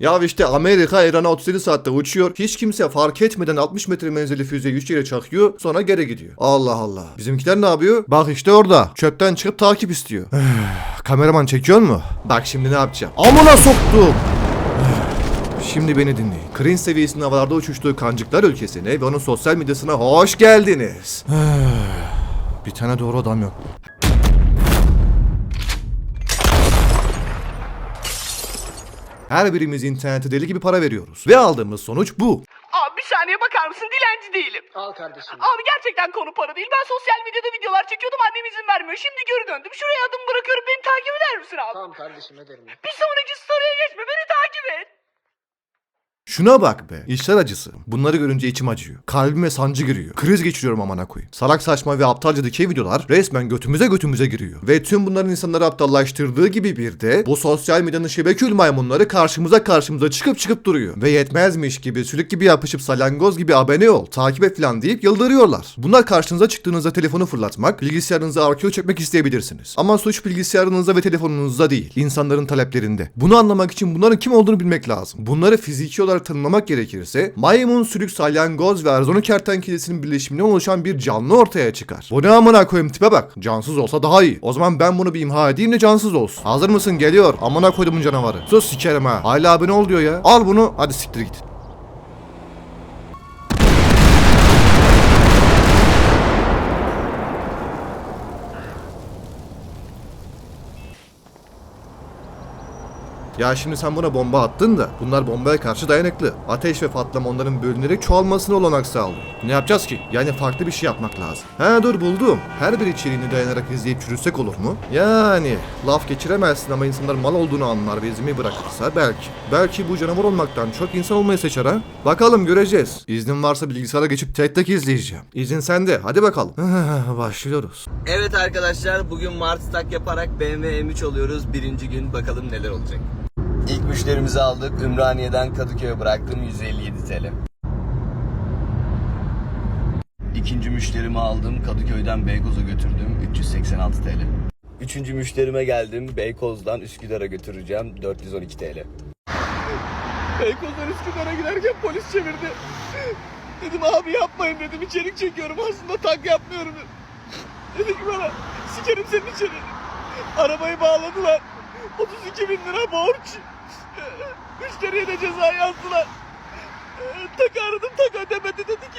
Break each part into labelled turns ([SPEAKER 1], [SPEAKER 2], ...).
[SPEAKER 1] Ya işte Amerika İran'a 37 saatte uçuyor. Hiç kimse fark etmeden 60 metre menzilli füzeyi 3 yere çakıyor. Sonra geri gidiyor. Allah Allah. Bizimkiler ne yapıyor? Bak işte orada. Çöpten çıkıp takip istiyor. Kameraman çekiyor mu? Bak şimdi ne yapacağım. Amına soktum. Şimdi beni dinleyin. Cringe seviyesinin havalarda uçuştuğu kancıklar ülkesine ve onun sosyal medyasına hoş geldiniz. Bir tane doğru adam yok. Her birimiz internete deli gibi para veriyoruz. Ve aldığımız sonuç bu.
[SPEAKER 2] Abi bir saniye bakar mısın? Dilenci değilim.
[SPEAKER 3] Al kardeşim.
[SPEAKER 2] Abi gerçekten konu para değil. Ben sosyal medyada videolar çekiyordum. Annem izin vermiyor. Şimdi geri döndüm. Şuraya adım bırakıyorum. Beni takip eder misin abi?
[SPEAKER 3] Tamam kardeşim ederim.
[SPEAKER 2] Bir sonraki story'e geçme. Beni takip et.
[SPEAKER 1] Şuna bak be. İşler acısı. Bunları görünce içim acıyor. Kalbime sancı giriyor. Kriz geçiriyorum amana koyayım. Salak saçma ve aptalca dikey videolar resmen götümüze götümüze giriyor. Ve tüm bunların insanları aptallaştırdığı gibi bir de bu sosyal medyanın şebekül maymunları karşımıza karşımıza çıkıp çıkıp duruyor. Ve yetmezmiş gibi sülük gibi yapışıp salyangoz gibi abone ol, takip et falan deyip yıldırıyorlar. Bunlar karşınıza çıktığınızda telefonu fırlatmak, bilgisayarınıza arkeo çekmek isteyebilirsiniz. Ama suç bilgisayarınızda ve telefonunuzda değil, insanların taleplerinde. Bunu anlamak için bunların kim olduğunu bilmek lazım. Bunları fiziki olarak tanımlamak gerekirse maymun, sülük, salyangoz ve Arizona kertenkelesinin birleşiminden oluşan bir canlı ortaya çıkar. Bu ne amına koyayım tipe bak. Cansız olsa daha iyi. O zaman ben bunu bir imha edeyim de cansız olsun. Hazır mısın? Geliyor. Amına koydumun canavarı. Sus sikerim ha. Hala abone ol diyor ya. Al bunu. Hadi siktir git. Ya şimdi sen buna bomba attın da bunlar bombaya karşı dayanıklı. Ateş ve patlama onların bölünerek çoğalmasına olanak sağlıyor. Ne yapacağız ki? Yani farklı bir şey yapmak lazım. Ha dur buldum. Her bir içeriğini dayanarak izleyip çürüsek olur mu? Yani laf geçiremezsin ama insanlar mal olduğunu anlar ve izimi bırakırsa belki. Belki bu canavar olmaktan çok insan olmayı seçer ha? Bakalım göreceğiz. İznin varsa bilgisayara geçip tek tek izleyeceğim. İzin sende. Hadi bakalım. Başlıyoruz.
[SPEAKER 4] Evet arkadaşlar bugün Mart Stack yaparak BMW M3 alıyoruz. Birinci gün bakalım neler olacak. İlk müşterimizi aldık. Ümraniye'den Kadıköy'e bıraktım 157 TL. İkinci müşterimi aldım. Kadıköy'den Beykoz'a götürdüm 386 TL. Üçüncü müşterime geldim. Beykoz'dan Üsküdar'a götüreceğim 412 TL.
[SPEAKER 2] Beykoz'dan Üsküdar'a giderken polis çevirdi. Dedim abi yapmayın dedim. içerik çekiyorum aslında tak yapmıyorum. Dedi ki bana sikerim senin içeri. Arabayı bağladılar. 32 bin lira borç. Müşteriye de ceza yazdılar. Tak aradım tak ödemedi dedi ki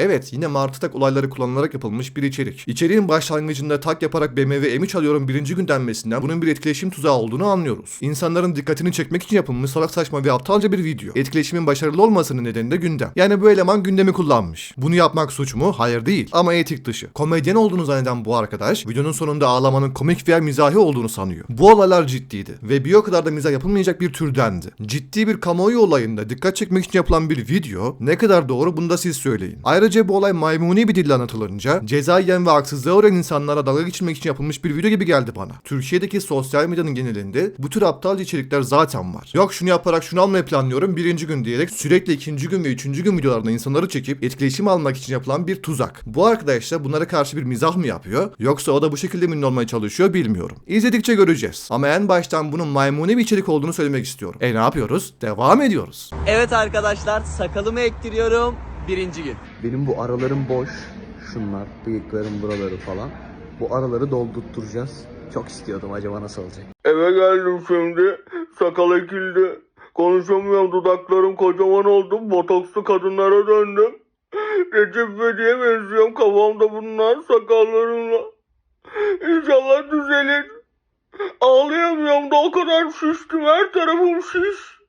[SPEAKER 1] Evet yine Martı Tak olayları kullanılarak yapılmış bir içerik. İçeriğin başlangıcında tak yaparak BMW M3 alıyorum birinci gün denmesinden bunun bir etkileşim tuzağı olduğunu anlıyoruz. İnsanların dikkatini çekmek için yapılmış salak saçma ve aptalca bir video. Etkileşimin başarılı olmasının nedeni de gündem. Yani bu eleman gündemi kullanmış. Bunu yapmak suç mu? Hayır değil. Ama etik dışı. Komedyen olduğunu zanneden bu arkadaş videonun sonunda ağlamanın komik veya mizahi olduğunu sanıyor. Bu olaylar ciddiydi. Ve bir o kadar da mizah yapılmayacak bir türdendi. Ciddi bir kamuoyu olayında dikkat çekmek için yapılan bir video ne kadar doğru bunu da siz söyleyin. Ayrıca bu olay maymuni bir dille anlatılınca ceza yiyen ve haksızlığa uğrayan insanlara dalga geçirmek için yapılmış bir video gibi geldi bana. Türkiye'deki sosyal medyanın genelinde bu tür aptalca içerikler zaten var. Yok şunu yaparak şunu almayı planlıyorum birinci gün diyerek sürekli ikinci gün ve üçüncü gün videolarında insanları çekip etkileşim almak için yapılan bir tuzak. Bu arkadaş da bunlara karşı bir mizah mı yapıyor yoksa o da bu şekilde mi ünlü olmaya çalışıyor bilmiyorum. İzledikçe göreceğiz. Ama en baştan bunun maymuni bir içerik olduğunu söylemek istiyorum. E ne yapıyoruz? Devam ediyoruz.
[SPEAKER 4] Evet arkadaşlar sakalımı ektiriyorum. Birinci gün.
[SPEAKER 5] Benim bu aralarım boş. Şunlar, bıyıklarım buraları falan. Bu araları doldurtturacağız. Çok istiyordum acaba nasıl olacak?
[SPEAKER 6] Eve geldim şimdi. Sakal ekildi. Konuşamıyorum dudaklarım kocaman oldu. Botokslu kadınlara döndüm. Recep İvedik'e benziyorum kafamda bunlar sakallarımla. İnşallah düzelir. Ağlayamıyorum da o kadar şiştim her tarafım şiş.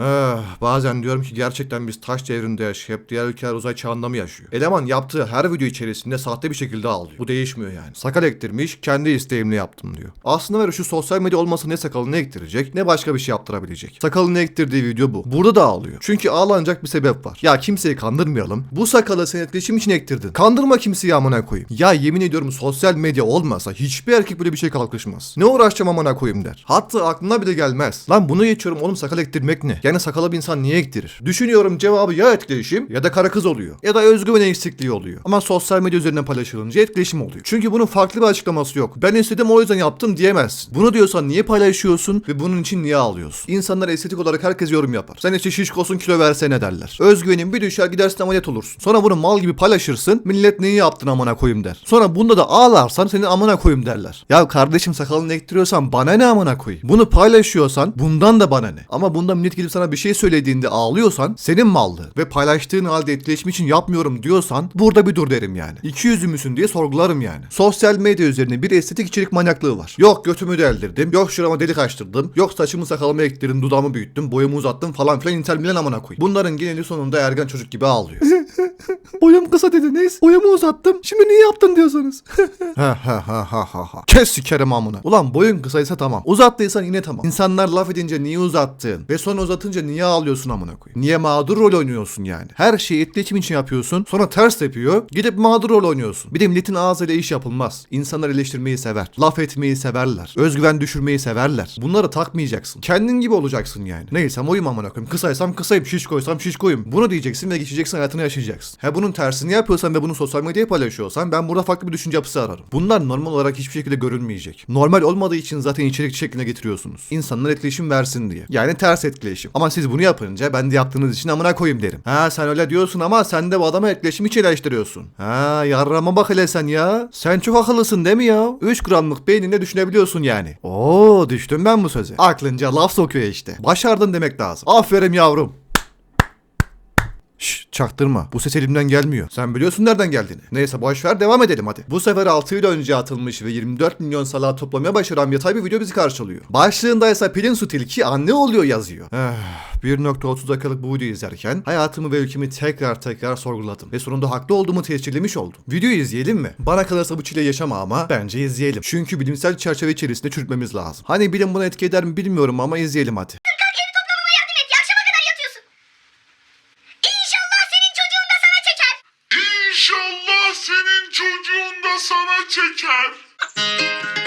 [SPEAKER 1] Eh, bazen diyorum ki gerçekten biz taş devrinde yaşayıp diğer ülkeler uzay çağında mı yaşıyor? Eleman yaptığı her video içerisinde sahte bir şekilde ağlıyor. Bu değişmiyor yani. Sakal ektirmiş, kendi isteğimle yaptım diyor. Aslında ya şu sosyal medya olmasa ne sakalını ektirecek ne başka bir şey yaptırabilecek. Sakalını ektirdiği video bu. Burada da ağlıyor. Çünkü ağlanacak bir sebep var. Ya kimseyi kandırmayalım. Bu sakalı sen etkileşim için ektirdin. Kandırma kimseyi amına koyayım. Ya yemin ediyorum sosyal medya olmasa hiçbir erkek böyle bir şey kalkışmaz. Ne uğraşacağım amına koyayım der. Hatta aklına bile gelmez. Lan bunu geçiyorum oğlum sakal ektirmek ne? Yani sakalı bir insan niye ektirir? Düşünüyorum cevabı ya etkileşim ya da kara kız oluyor. Ya da özgüven eksikliği oluyor. Ama sosyal medya üzerinden paylaşılınca etkileşim oluyor. Çünkü bunun farklı bir açıklaması yok. Ben istedim o yüzden yaptım diyemezsin. Bunu diyorsan niye paylaşıyorsun ve bunun için niye ağlıyorsun? İnsanlar estetik olarak herkes yorum yapar. Sen işte şişkosun kilo versene derler. Özgüvenin bir düşer gidersin ameliyat olursun. Sonra bunu mal gibi paylaşırsın. Millet neyi yaptın amına koyayım der. Sonra bunda da ağlarsan senin amına koyayım derler. Ya kardeşim sakalını ektiriyorsan bana ne amına koyayım? Bunu paylaşıyorsan bundan da bana ne? Ama bunda millet gelip sana bir şey söylediğinde ağlıyorsan senin mallığın. Ve paylaştığın halde etkileşim için yapmıyorum diyorsan burada bir dur derim yani. İki yüzlü müsün diye sorgularım yani. Sosyal medya üzerine bir estetik içerik manyaklığı var. Yok götümü deldirdim. Yok şurama delik açtırdım. Yok saçımı sakalımı ektirdim. Dudağımı büyüttüm. Boyumu uzattım falan filan intel milen amına koyayım. Bunların geneli sonunda ergen çocuk gibi ağlıyor. Boyum kısa dediniz. Boyumu uzattım. Şimdi niye yaptın diyorsunuz. ha ha ha ha ha ha. Kes sikerim amına. Ulan boyun kısaysa tamam. Uzattıysan yine tamam. İnsanlar laf edince niye uzattın? Ve sonra uzatınca niye ağlıyorsun amına koyayım? Niye mağdur rol oynuyorsun yani? Her şeyi etkileşim için yapıyorsun. Sonra ters yapıyor. Gidip mağdur rol oynuyorsun. Bir de milletin ağzıyla iş yapılmaz. İnsanlar eleştirmeyi sever. Laf etmeyi severler. Özgüven düşürmeyi severler. Bunları takmayacaksın. Kendin gibi olacaksın yani. Neysem oyum amına koyayım. Kısaysam kısayım. Şiş koysam şiş koyayım. Bunu diyeceksin ve geçeceksin hayatını yaşayacaksın. Ha bunun tersini yapıyorsan ve bunu sosyal medyaya paylaşıyorsan ben burada farklı bir düşünce yapısı ararım. Bunlar normal olarak hiçbir şekilde görülmeyecek. Normal olmadığı için zaten içerik şekline getiriyorsunuz. İnsanlar etkileşim versin diye. Yani ters etkileşim. Ama siz bunu yapınca ben de yaptığınız için amına koyayım derim. Ha sen öyle diyorsun ama sen de bu adama etkileşim için eleştiriyorsun. Ha yarrama bak hele sen ya. Sen çok akıllısın değil mi ya? 3 gramlık beyninde düşünebiliyorsun yani. Oo düştüm ben bu söze. Aklınca laf sokuyor işte. Başardın demek lazım. Aferin yavrum. Şşş çaktırma. Bu ses elimden gelmiyor. Sen biliyorsun nereden geldiğini. Neyse boş ver devam edelim hadi. Bu sefer 6 yıl önce atılmış ve 24 milyon salağı toplamaya başaran yatay bir video bizi karşılıyor. Başlığında ise Pelin Su Tilki anne oluyor yazıyor. Eh, 1.30 dakikalık bu videoyu izlerken hayatımı ve ülkemi tekrar tekrar sorguladım. Ve sonunda haklı olduğumu tescillemiş oldum. Videoyu izleyelim mi? Bana kalırsa bu çile yaşama ama bence izleyelim. Çünkü bilimsel çerçeve içerisinde çürütmemiz lazım. Hani bilim buna etki eder mi bilmiyorum ama izleyelim hadi.
[SPEAKER 3] Sana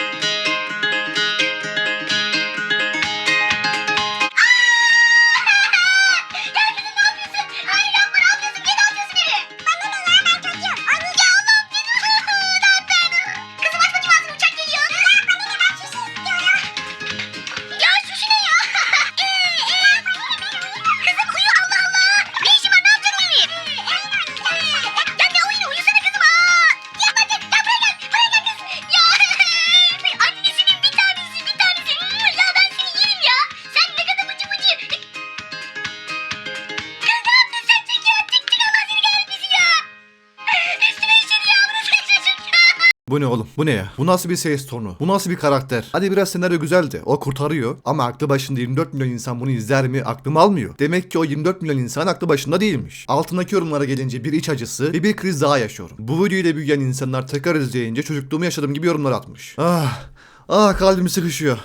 [SPEAKER 1] Bu ne oğlum? Bu ne ya? Bu nasıl bir ses tonu? Bu nasıl bir karakter? Hadi biraz senaryo güzeldi. O kurtarıyor. Ama aklı başında 24 milyon insan bunu izler mi? Aklım almıyor. Demek ki o 24 milyon insan aklı başında değilmiş. Altındaki yorumlara gelince bir iç acısı ve bir kriz daha yaşıyorum. Bu videoyu da büyüyen insanlar tekrar izleyince çocukluğumu yaşadığım gibi yorumlar atmış. Ah, ah kalbim sıkışıyor.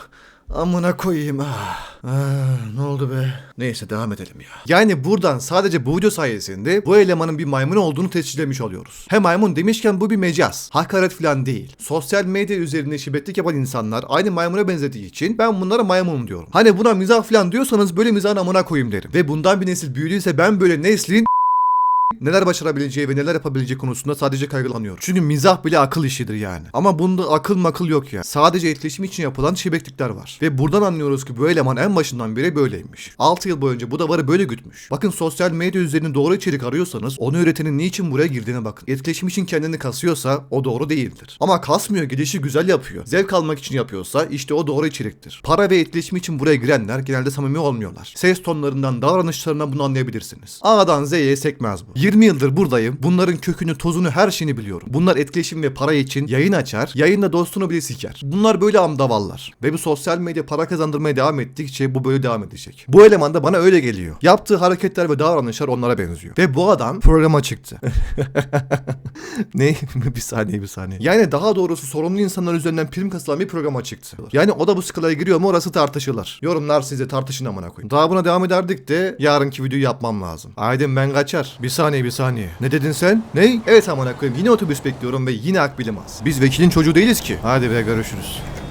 [SPEAKER 1] Amına koyayım ah. Ah, ne oldu be? Neyse devam edelim ya. Yani buradan sadece bu video sayesinde bu elemanın bir maymun olduğunu tescillemiş oluyoruz. He maymun demişken bu bir mecaz. Hakaret falan değil. Sosyal medya üzerinde şibbetlik yapan insanlar aynı maymuna benzediği için ben bunlara maymun diyorum. Hani buna mizah falan diyorsanız böyle mizahın amına koyayım derim. Ve bundan bir nesil büyüdüyse ben böyle neslin neler başarabileceği ve neler yapabileceği konusunda sadece kaygılanıyorum. Çünkü mizah bile akıl işidir yani. Ama bunda akıl makıl yok ya. Sadece etkileşim için yapılan şibeklikler var. Ve buradan anlıyoruz ki bu eleman en başından beri böyleymiş. 6 yıl boyunca bu davarı böyle gütmüş. Bakın sosyal medya üzerine doğru içerik arıyorsanız onu üretenin niçin buraya girdiğine bakın. Etkileşim için kendini kasıyorsa o doğru değildir. Ama kasmıyor gidişi güzel yapıyor. Zevk almak için yapıyorsa işte o doğru içeriktir. Para ve etkileşim için buraya girenler genelde samimi olmuyorlar. Ses tonlarından, davranışlarından bunu anlayabilirsiniz. A'dan Z'ye sekmez bu. 20 yıldır buradayım. Bunların kökünü, tozunu, her şeyini biliyorum. Bunlar etkileşim ve para için yayın açar, yayında dostunu bile siker. Bunlar böyle amdavallar. Ve bu sosyal medya para kazandırmaya devam ettikçe bu böyle devam edecek. Bu eleman da bana öyle geliyor. Yaptığı hareketler ve davranışlar onlara benziyor. Ve bu adam programa çıktı. ne? bir saniye bir saniye. Yani daha doğrusu sorumlu insanlar üzerinden prim kasılan bir programa çıktı. Yani o da bu skalaya giriyor mu orası tartışılır. Yorumlar size tartışın amına koyun. Daha buna devam ederdik de yarınki videoyu yapmam lazım. Aydın ben kaçar. Bir saniye bir saniye. Ne dedin sen? Ne? Evet amına koyayım yine otobüs bekliyorum ve yine akbilim az. Biz vekilin çocuğu değiliz ki. Hadi be görüşürüz.